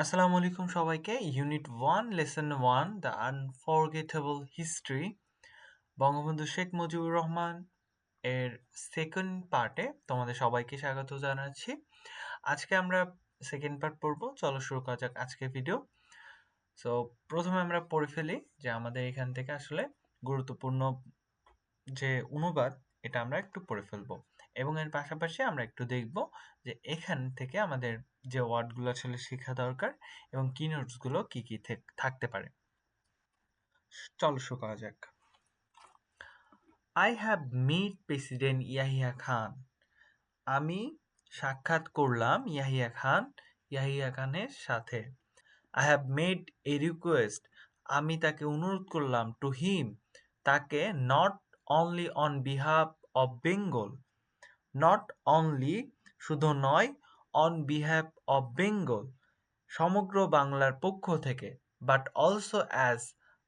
আসসালামু আলাইকুম সবাইকে। Unit one lesson one the unforgettable history Bangabandhu Sheikh Mujibur Rahman এর সেকেন্ড পার্টে তোমাদের সবাইকে স্বাগত জানাচ্ছি। আজকে আমরা সেকেন্ড পার্ট পড়ব। চলো শুরু করা যাক আজকের ভিডিও সো প্রথমে আমরা পড়ে ফেলি যে আমাদের এখান থেকে আসলে গুরুত্বপূর্ণ যে অনুবাদ, এটা আমরা একটু পড়ে ফেলব। এবং এর পাশাপাশি আমরা একটু দেখব যে এখান থেকে আমাদের যে ওয়ার্ডগুলো আসলে শেখা দরকার এবং কি নোটসগুলো কি কি থাকতে পারে। চলো শুরু করা যাক। I have meet president Yahya Khan আমি সাক্ষাৎ করলাম ইয়াহিয়া খান ইয়াহিয়া খানের সাথে। I have made a request আমি তাকে অনুরোধ করলাম টু হিম তাকে not only on behalf of Bengal not only শুধু নয় অন বিহাফ অফ বেঙ্গল সমগ্র বাংলার পক্ষ থেকে but also as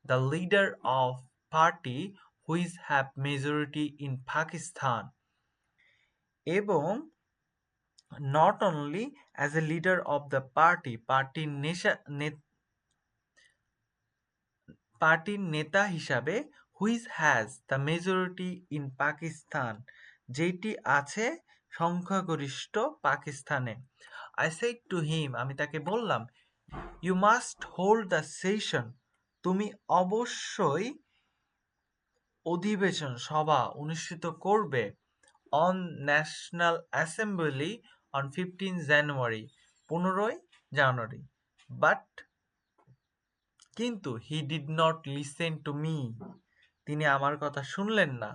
the leader of party which have majority in Pakistan এবং not only as a leader of the party পার্টির নেশা পার্টির নেতা হিসাবে which has the majority in Pakistan যেটি আছে সংখ্যাগরিষ্ঠ পাকিস্তানে। আই সেড টু হিম আমি তাকে বললাম you must hold the session তুমি অবশ্যই অধিবেশন, সভা অনুষ্ঠিত করবে on national assembly on fifteen January পনেরোই জানুয়ারি বাট কিন্তু he did not listen to me তিনি আমার কথা শুনলেন না।